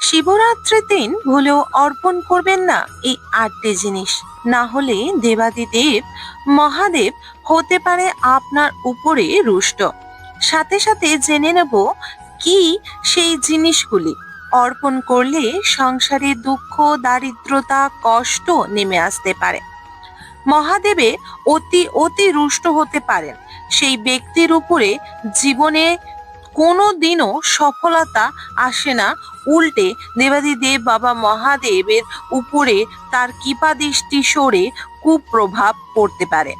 শিবরাত্রির দিন ভুলেও অর্পণ করবেন না এই আটটি জিনিস। না হলে দেবাদিদেব, মহাদেব হতে পারে আপনার উপরে রুষ্ট। সাথে সাথে জেনে নেব কি সেই জিনিসগুলি। অর্পণ করলে সংসারে দুঃখ, দারিদ্রতা, কষ্ট নেমে আসতে পারে। মহাদেবে অতি অতি রুষ্ট হতে পারেন। সেই ব্যক্তির উপরে জীবনে কোনো দিনও সফলতা আসে না। উল্টে দেবাদিদেব বাবা মহাদেবের উপরে তার কৃপা দৃষ্টি সরে কুপ্রভাব পড়তে পারে।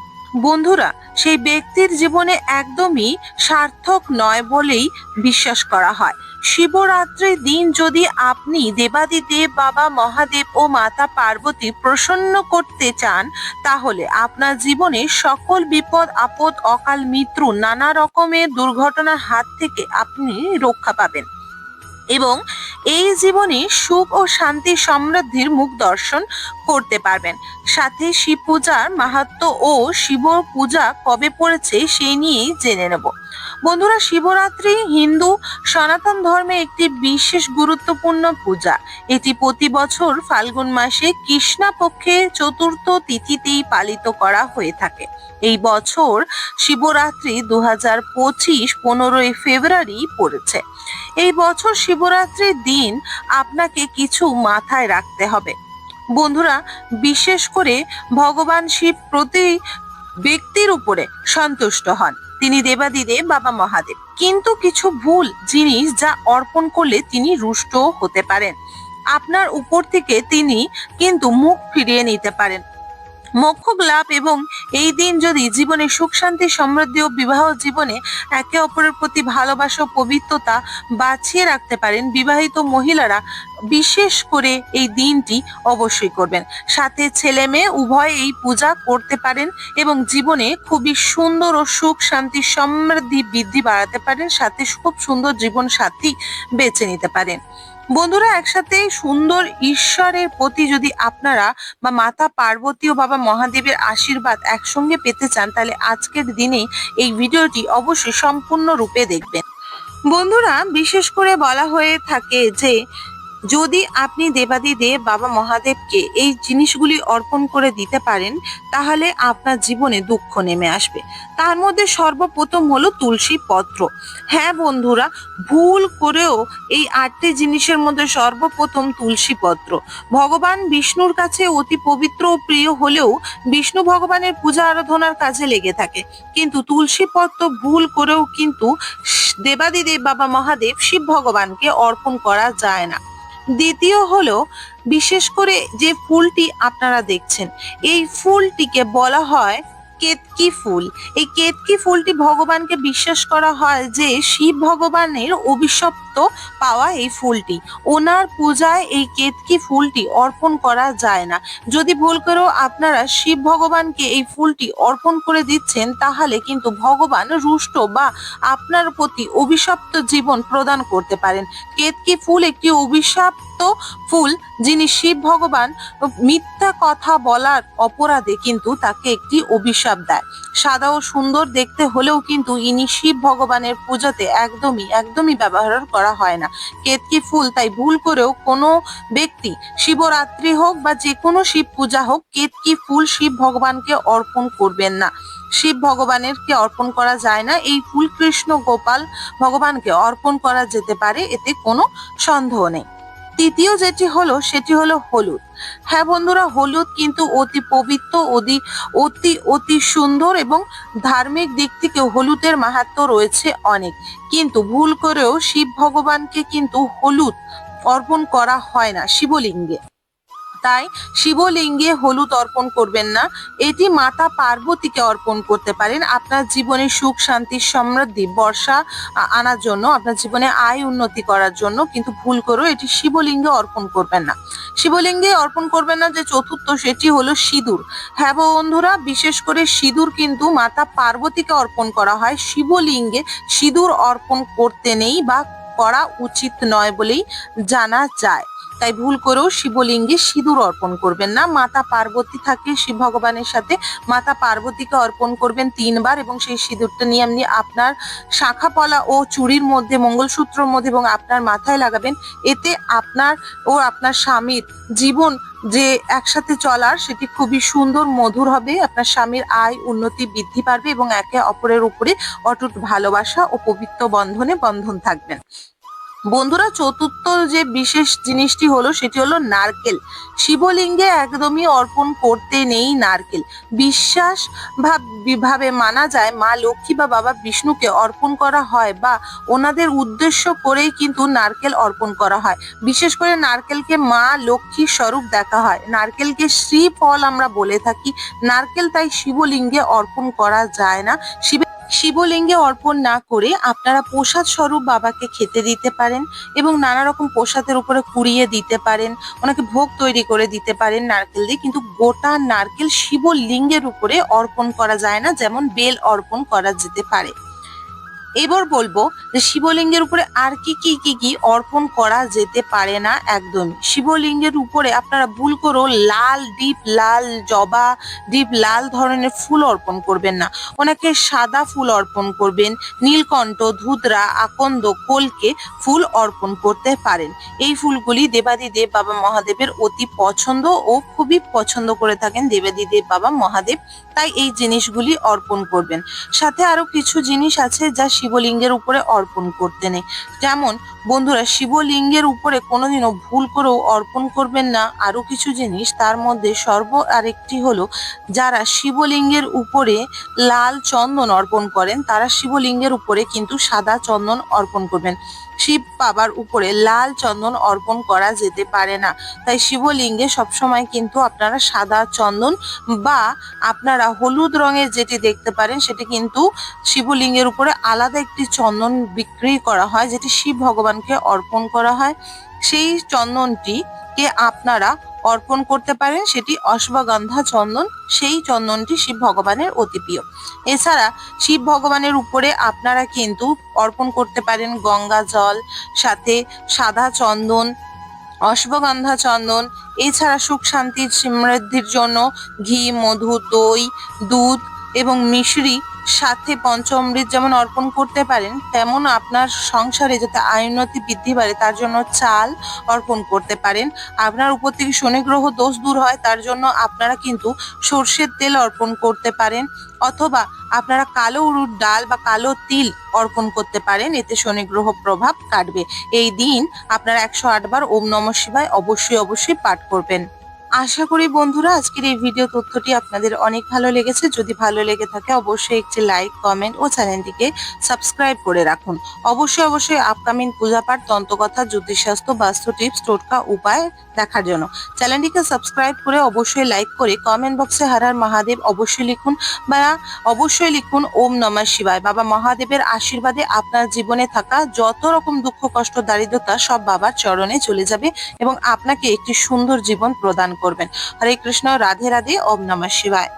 বন্ধুরা, সেই ব্যক্তির জীবনে একদমই সার্থক নয় বলেই বিশ্বাস করা হয়। শিবরাত্রির দিন যদি আপনি দেবাদিদেব, বাবা মহাদেব ও মাতা পার্বতী প্রসন্ন করতে চান, তাহলে আপনার জীবনে সকল বিপদ, আপদ, অকাল মৃত্যু নানা রকমের দুর্ঘটনার হাত থেকে আপনি রক্ষা পাবেন। এবং এই জীবনে সুখ ও শান্তি সমৃদ্ধির মুখ দর্শন করতে পারবেন। সাথে শিব পূজার মাহাত্ম ও শিব পূজা কবে পড়েছে সেই নিয়েই জেনে নেব। বন্ধুরা, শিবরাত্রি হিন্দু সনাতন ধর্মে একটি বিশেষ গুরুত্বপূর্ণ পূজা। এটি প্রতি বছর ফাল্গুন মাসে কৃষ্ণা পক্ষে চতুর্থ তিথিতেই পালিত করা হয়ে থাকে। এই বছর শিবরাত্রি দু হাজার পঁচিশ পনেরোই ফেব্রুয়ারি পড়েছে। এই বছর শিবরাত্রির দিন আপনাকে কিছু মাথায় রাখতে হবে। বন্ধুরা, বিশেষ করে ভগবান শিব প্রতি ব্যক্তির উপরে সন্তুষ্ট হন। তিনি দেবাদিদেব, বাবা মহাদেব। কিন্তু কিছু ভুল জিনিস যা অর্পণ করলে তিনি রুষ্ট হতে পারেন। আপনার উপর থেকে তিনি কিন্তু মুখ ফিরিয়ে নিতে পারেন। মোক্ষক লাভ এবং এই দিন যদি জীবনে সুখ, শান্তি, সমৃদ্ধি ও বিবাহ জীবনে একে অপরের প্রতি ভালোবাসা ও পবিত্রতা বাঁচিয়ে রাখতে পারেন, বিবাহিত মহিলারা বিশেষ করে এই দিনটি অবশ্যই করবেন। সাথে ছেলে মেয়ে উভয় এই পূজা করতে পারেন এবং জীবনে খুবই সুন্দর ও সুখ, শান্তি, সমৃদ্ধি বৃদ্ধি বাড়াতে পারেন, সাথে খুব সুন্দর জীবন সাথী বেছে নিতে পারেন। বন্ধুরা, একসাথে সুন্দর ঈশ্বরের প্রতি যদি আপনারা বা মাতা পার্বতী ও বাবা মহাদেবের আশীর্বাদ একসঙ্গে পেতে চান, তাহলে আজকের দিনে এই ভিডিওটি অবশ্যই সম্পূর্ণ রূপে দেখবেন। বন্ধুরা, বিশেষ করে বলা হয়ে থাকে যে যদি আপনি দেবাদিদেব, বাবা মহাদেবকে এই জিনিসগুলি অর্পণ করে দিতে পারেন, তাহলে আপনার জীবনে দুঃখ নেমে আসবে। তার মধ্যে সর্বপ্রথম হলো তুলসী পত্র। হ্যাঁ বন্ধুরা, ভুল করেও এই আটটি জিনিসের মধ্যে সর্বপ্রথম তুলসী পত্র। ভগবান বিষ্ণুর কাছে অতি পবিত্র ও প্রিয় হলেও বিষ্ণু ভগবানের পূজা আরাধনার কাজে লেগে থাকে। কিন্তু তুলসী পত্র ভুল করেও কিন্তু দেবাদিদেব, বাবা মহাদেব শিব ভগবানকে অর্পণ করা যায় না। দ্বিতীয় হলো বিশেষ করে যে ফুলটি আপনারা দেখছেন এই ফুলটিকে বলা হয় কেতকি ফুল। এই কেতকি ফুলটি ভগবানকে বিশ্বাস করা হয় যে শিব ভগবানের অভিশপ্ত পাওয়া এই ফুলটি। ওনার পূজায় এই কেতকি ফুলটি অর্পণ করা যায় না। যদি ভুল করেও আপনারা শিব ভগবানকে এই ফুলটি অর্পণ করে দিচ্ছেন, তাহলে কিন্তু ভগবান রুষ্ট বা আপনার প্রতি অভিশপ্ত জীবন প্রদান করতে পারেন। কেতকি ফুল একটি অভিশপ্ত ফুল যিনি শিব ভগবান, মিথ্যা কথা বলার অপরাধে কিন্তু তাকে একটি অভিশাপ দেয়। সাদা ও সুন্দর দেখতে হলেও কিন্তু ইনি শিব ভগবানের পূজাতে একদমই একদমই ব্যবহার করা হয় না। কেতকি ফুল, তাই ভুল করেও কোনো ব্যক্তি শিবরাত্রি হোক বা যে কোনো শিব পূজা হোক কেতকি ফুল শিব ভগবানকে অর্পণ করবেন না। শিব ভগবানের কে অর্পণ করা যায় না, এই ফুল কৃষ্ণ গোপাল ভগবানকে অর্পণ করা যেতে পারে, এতে কোনো সন্দেহ নেই। তৃতীয় যেটি হলো, সেটি হলো হলুদ। হ্যাঁ বন্ধুরা, হলুদ কিন্তু অতি পবিত্র অতি অতি অতি সুন্দর এবং ধার্মিক দিক থেকে হলুদের মাহাত্ম রয়েছে অনেক। কিন্তু ভুল করেও শিব ভগবানকে কিন্তু হলুদ অর্পণ করা হয় না, শিবলিঙ্গে। তাই শিবলিঙ্গে হলুদ অর্পণ করবেন না। এটি মাতা পার্বতীকে অর্পণ করতে পারেন। আপনার জীবনে সুখ, শান্তি, সমৃদ্ধি, বর্ষা আনার জন্য, আপনার জীবনে আয়, উন্নতি করার জন্য, কিন্তু ভুল করেও এটি শিবলিঙ্গে অর্পণ করবেন না। শিবলিঙ্গে অর্পণ করবেন না যে চতুর্থ, সেটি হলো সিঁদুর। হ্যাঁ বন্ধুরা, বিশেষ করে সিঁদুর কিন্তু মাতা পার্বতীকে অর্পণ করা হয়। শিবলিঙ্গে সিঁদুর অর্পণ করতে নেই বা করা উচিত নয় বলেই জানা যায়। তাই ভুল করেও শিবলিঙ্গে সিঁদুর অর্পণ করবেন না। মাতা পার্বতী থাকে শিব ভগবানের সাথে। মাতা পার্বতীকে অর্পণ করবেন তিনবার এবং সেই সিঁদুরটা নিয়ে আপনি আপনার শাখা পলা ও চুরির মধ্যে, মঙ্গলসূত্রর মধ্যে এবং আপনার মাথায় লাগাবেন। এতে আপনার ও আপনার স্বামীর জীবন যে একসাথে চলার, সেটি খুবই সুন্দর, মধুর হবে। আপনার স্বামীর আয় উন্নতি বৃদ্ধি পারবে এবং একে অপরের উপরে অটুট ভালোবাসা ও পবিত্র বন্ধনে বন্ধন থাকবেন। বন্ধুরা, চতুর্থ যে বিশেষ জিনিসটি হলো, সেটি হলো নারকেল। শিবলিঙ্গে একদমই অর্পণ করতে নেই নারকেল। বিশ্বাস ভাব- মানা যায়, মা লক্ষ্মী বা বাবা বিষ্ণুকে অর্পণ করা হয় বা ওনাদের উদ্দেশ্য করেই কিন্তু নারকেল অর্পণ করা হয়। বিশেষ করে নারকেলকে মা লক্ষ্মীর স্বরূপ দেখা হয়। নারকেলকে শ্রী ফল আমরা বলে থাকি। নারকেল তাই শিবলিঙ্গে অর্পণ করা যায় না। শিব শিবলিঙ্গে অর্পণ না করে আপনারা প্রসাদ স্বরূপ বাবাকে খেতে দিতে পারেন এবং নানা রকম প্রসাদের উপরে কুড়িয়ে দিতে পারেন, ওনাকে ভোগ তৈরি করে দিতে পারেন নারকেল দিয়ে, কিন্তু গোটা নারকেল শিবলিঙ্গের উপরে অর্পণ করা যায় না, যেমন বেল অর্পণ করা যেতে পারে। এবার বলব যে শিবলিঙ্গের উপরে আর কি কি কি কি অর্পণ করা যেতে পারে না একদমই। শিবলিঙ্গের উপরে আপনারা ভুল করেও লাল, ডিপ লাল, জবা, ডিপ লাল ধরনের ফুল অর্পণ করবেন না। ওনাকে সাদা ফুল অর্পণ করবেন, নীলকণ্ঠ, ধুতরা, আকন্দ, কলকে ফুল অর্পণ করতে পারেন। এই ফুলগুলি দেবাদিদেব বাবা মহাদেবের অতি পছন্দ ও খুবই পছন্দ করে থাকেন দেবাদিদেব বাবা মহাদেব। তাই এই জিনিসগুলি অর্পণ করবেন। সাথে আরও কিছু জিনিস আছে যা শিবলিঙ্গের উপরে অর্পণ করতে নেই। যেমন, বন্ধুরা, শিবলিঙ্গের উপরে কোনোদিনও ভুল করেও অর্পণ করবেন না। আরও কিছু জিনিস, তার মধ্যে সর্ব আরেকটি হলো, যারা শিবলিঙ্গের উপরে লাল চন্দন অর্পণ করেন, তারা শিবলিঙ্গের উপরে কিন্তু সাদা চন্দন অর্পণ করবেন। শিব বাবার উপরে লাল চন্দন অর্পণ করা যেতে পারে না। তাই শিবলিঙ্গে সবসময় কিন্তু আপনারা সাদা চন্দন বা আপনারা হলুদ রঙের যেটি দেখতে পারেন, সেটি কিন্তু শিবলিঙ্গের উপরে আলাদা একটি চন্দন বিক্রি করা হয়, যেটি শিব ভগবানকে অর্পণ করা হয়। সেই চন্দনটিকে আপনারা অর্পণ করতে পারেন সেটি অশ্বগন্ধা চন্দন, সেই চন্দনটি শিব ভগবানের অতি প্রিয়। এছাড়া শিব ভগবানের উপরে আপনারা কিন্তু অর্পণ করতে পারেন গঙ্গা জল, সাথে সাদা চন্দন, অশ্বগন্ধা চন্দন, এছাড়া সুখ শান্তির সমৃদ্ধির জন্য ঘি, মধু, দই, দুধ এবং মিশ্রি সাথে পঞ্চমৃত যেমন অর্পণ করতে পারেন, তেমন আপনার সংসারে যাতে আয়ুন্নতি বৃদ্ধি বাড়ে, তার জন্য চাল অর্পণ করতে পারেন। আপনার উপর থেকে শনি গ্রহ দোষ দূর হয়, তার জন্য আপনারা কিন্তু সর্ষের তেল অর্পণ করতে পারেন, অথবা আপনারা কালো উরুর ডাল বা কালো তিল অর্পণ করতে পারেন, এতে শনি গ্রহ প্রভাব কাটবে। এই দিন আপনারা একশো আটবার ওম নম শিবায় অবশ্যই অবশ্যই পাঠ করবেন। আশা করি বন্ধুরা, আজকের এই ভিডিও তথ্যটি আপনাদের অনেক ভালো লেগেছে। যদি ভালো লেগে থাকে, অবশ্যই একটি লাইক কমেন্ট ও চ্যানেলটিকে সাবস্ক্রাইব করে রাখুন। অবশ্যই অবশ্যই আপকামিং পূজাপাঠ তন্ত্রকথা, জ্যোতিষশাস্ত্র, বাস্তু টিপস টোটকা উপায় দেখার জন্য। চ্যানেলটিকে সাবস্ক্রাইব করে অবশ্যই লাইক করে কমেন্ট বক্সে হারার মহাদেব অবশ্যই লিখুন বা অবশ্যই লিখুন ওম নমা শিবায়। বাবা মহাদেবের আশীর্বাদে আপনার জীবনে থাকা যত রকম দুঃখ, কষ্ট, দারিদ্রতা সব বাবার চরণে চলে যাবে এবং আপনাকে একটি সুন্দর জীবন প্রদান করবেন। হরে কৃষ্ণ রাধে রাধে ওম নমঃ শিবায়।